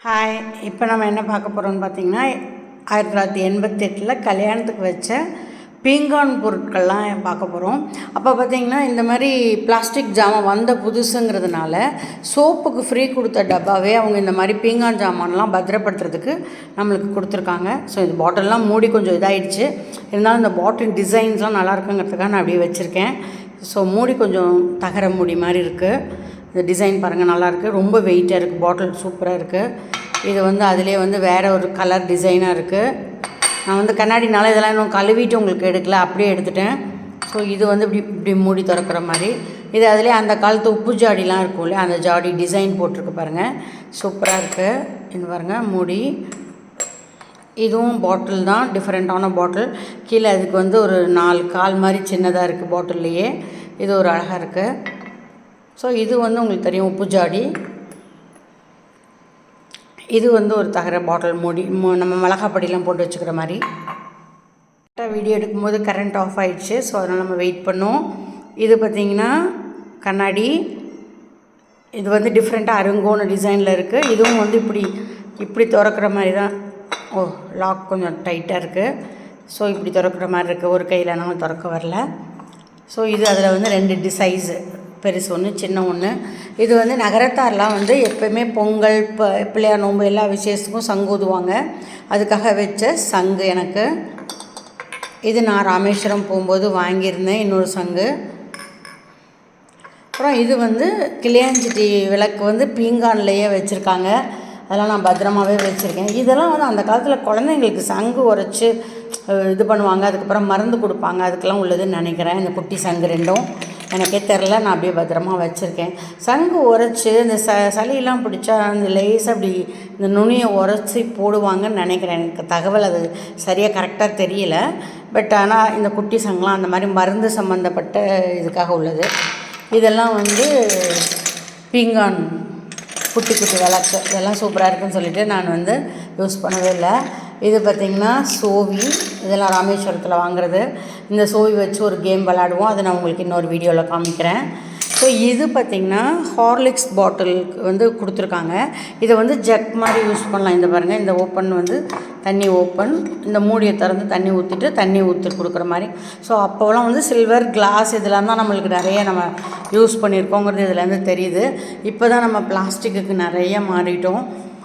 Hi இப்போ நம்ம என்ன பார்க்க போகிறோம்னு பார்த்தீங்கன்னா ஆயிரத்தி தொள்ளாயிரத்தி எண்பத்தெட்டில் கல்யாணத்துக்கு வச்ச பீங்கான் பொருட்கள்லாம் பார்க்க போகிறோம் அப்போ பார்த்தீங்கன்னா இந்த மாதிரி பிளாஸ்டிக் ஜாமான் வந்த புதுசுங்கிறதுனால சோப்புக்கு ஃப்ரீ கொடுத்த டப்பாவே அவங்க இந்த மாதிரி பீங்கான் ஜாமான்லாம் பத்திரப்படுத்துறதுக்கு நம்மளுக்கு கொடுத்துருக்காங்க. ஸோ இந்த பாட்டில்லாம் மூடி கொஞ்சம் இதாகிடுச்சு இருந்தாலும் இந்த பாட்டில் டிசைன்ஸ்லாம் நல்லா இருக்குங்கிறதுக்காக நான் அப்படியே வச்சுருக்கேன். ஸோ மூடி கொஞ்சம் தகர மூடி மாதிரி இருக்குது இந்த டிசைன் பாருங்கள் நல்லாயிருக்கு. ரொம்ப வெயிட்டாக இருக்குது பாட்டில் சூப்பராக இருக்குது இது வந்து அதிலே வந்து வேறு ஒரு கலர் டிசைனாக இருக்குது நான் வந்து கண்ணாடினால இதெல்லாம் இன்னும் கழுவிட்டு உங்களுக்கு எடுக்கல அப்படியே எடுத்துட்டேன். ஸோ இது வந்து இப்படி இப்படி மூடி திறக்கிற மாதிரி. இது அதிலே அந்த காலத்து உப்பு ஜாடிலாம் இருக்கும் இல்லையா? அந்த ஜாடி டிசைன் போட்டிருக்கு பாருங்கள் சூப்பராக இருக்குது இது பாருங்கள் மூடி. இதுவும் பாட்டில் தான். டிஃப்ரெண்ட்டான பாட்டில் கீழே அதுக்கு வந்து ஒரு நாலு கால் மாதிரி சின்னதாக இருக்குது பாட்டில்லையே இது ஒரு அழகாக இருக்குது ஸோ இது வந்து உங்களுக்கு தெரியும் உப்பு ஜாடி. இது வந்து ஒரு தகர பாட்டில் மூடி மு- நம்ம மிளகாப்படிலாம் போட்டு வச்சுக்கிற மாதிரி. கரெக்டாக வீடியோ எடுக்கும்போது கரண்ட் ஆஃப் ஆகிடுச்சு ஸோ அதனால் நம்ம வெயிட் பண்ணோம் இது பார்த்திங்கன்னா கண்ணாடி. இது வந்து டிஃப்ரெண்ட்டாக அருங்கோன டிசைனில் இருக்குது இதுவும் வந்து இப்படி இப்படி திறக்கிற மாதிரி தான். ஓ லாக் கொஞ்சம் டைட்டாக இருக்குது ஸோ இப்படி திறக்கிற மாதிரி இருக்குது ஒரு கையில் நம்ம திறக்க வரல. ஸோ இது அதில் வந்து ரெண்டு சைஸு பெருசு ஒன்று சின்ன ஒன்று இது வந்து நகரத்தார்லாம் வந்து எப்போயுமே பொங்கல் ப பிள்ளையார் நோம்பு எல்லா விசேஷத்துக்கும் சங்கு ஊதுவாங்க. அதுக்காக வச்ச சங்கு எனக்கு. இது நான் ராமேஸ்வரம் போகும்போது வாங்கியிருந்தேன் இன்னொரு சங்கு. அப்புறம் இது வந்து கிளியாஞ்சிட்டி விளக்கு வந்து பீங்கான்லேயே வச்சுருக்காங்க. அதெல்லாம் நான் பத்திரமாவே வச்சுருக்கேன். இதெல்லாம் வந்து அந்த காலத்தில் குழந்தைங்களுக்கு சங்கு உரைச்சி இது பண்ணுவாங்க. அதுக்கப்புறம் மருந்து கொடுப்பாங்க. அதுக்கெல்லாம் உள்ளதுன்னு நினைக்கிறேன். இந்த குட்டி சங்கு ரெண்டும். எனக்கே தெரில நான் அப்படியே பத்திரமா வச்சுருக்கேன். சங்கு உரைச்சி இந்த ச சளியெல்லாம் பிடிச்சா அந்த லேஸ் அப்படி இந்த நுனியை உரைச்சி போடுவாங்கன்னு நினைக்கிறேன். எனக்கு தகவல் அது சரியாக கரெக்டாக தெரியல. பட் ஆனால் இந்த குட்டி சங்கெலாம் அந்த மாதிரி மருந்து சம்மந்தப்பட்ட இதுக்காக உள்ளது. இதெல்லாம் வந்து பீங்கான் குட்டி குட்டி விளக்கு இதெல்லாம் சூப்பராக இருக்குன்னு சொல்லிட்டு நான் வந்து யூஸ் பண்ணவே இல்லை. இது பார்த்திங்கன்னா சோவி. இதெல்லாம் ராமேஸ்வரத்தில் வாங்குறது. இந்த சோவி வச்சு ஒரு கேம் விளாடுவோம் அதை நான் உங்களுக்கு இன்னொரு வீடியோவில் காமிக்கிறேன். ஸோ இது பார்த்திங்கன்னா ஹார்லிக்ஸ் பாட்டிலுக்கு வந்து கொடுத்துருக்காங்க. இதை வந்து ஜக் மாதிரி யூஸ் பண்ணலாம். இந்த பாருங்கள் இந்த ஓப்பன் வந்து தண்ணி ஓப்பன் இந்த மூடியை திறந்து தண்ணி ஊற்றிட்டு தண்ணி ஊற்றி கொடுக்குற மாதிரி. ஸோ அப்போலாம் வந்து சில்வர் கிளாஸ் இதெல்லாம் தான் நம்மளுக்கு நிறைய நம்ம யூஸ் பண்ணியிருக்கோங்கிறது இதுலேருந்து தெரியுது. இப்போ தான் நம்ம பிளாஸ்டிக்குக்கு நிறைய மாறிட்டோம்.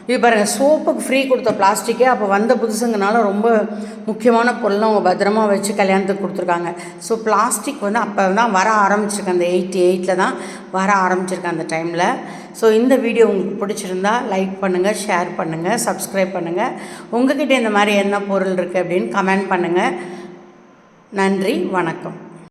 இது பாருங்கள் சோப்புக்கு ஃப்ரீ கொடுத்த பிளாஸ்டிக்கே அப்போ வந்த புதுசுங்கனால ரொம்ப முக்கியமான பொருள்லாம் அவங்க பத்திரமா வச்சு கல்யாணத்துக்கு கொடுத்துருக்காங்க. ஸோ பிளாஸ்டிக் வந்து அப்போ தான் வர ஆரம்பிச்சிருக்கு. அந்த எயிட்டி எயிட்டில் தான் வர ஆரம்பிச்சிருக்கு அந்த டைமில் ஸோ இந்த வீடியோ உங்களுக்கு பிடிச்சிருந்தா லைக் பண்ணுங்கள் ஷேர் பண்ணுங்கள் சப்ஸ்கிரைப் பண்ணுங்கள் உங்ககிட்ட இந்த மாதிரி என்ன பொருள் இருக்குது அப்படின்னு கமெண்ட் பண்ணுங்கள் நன்றி வணக்கம்.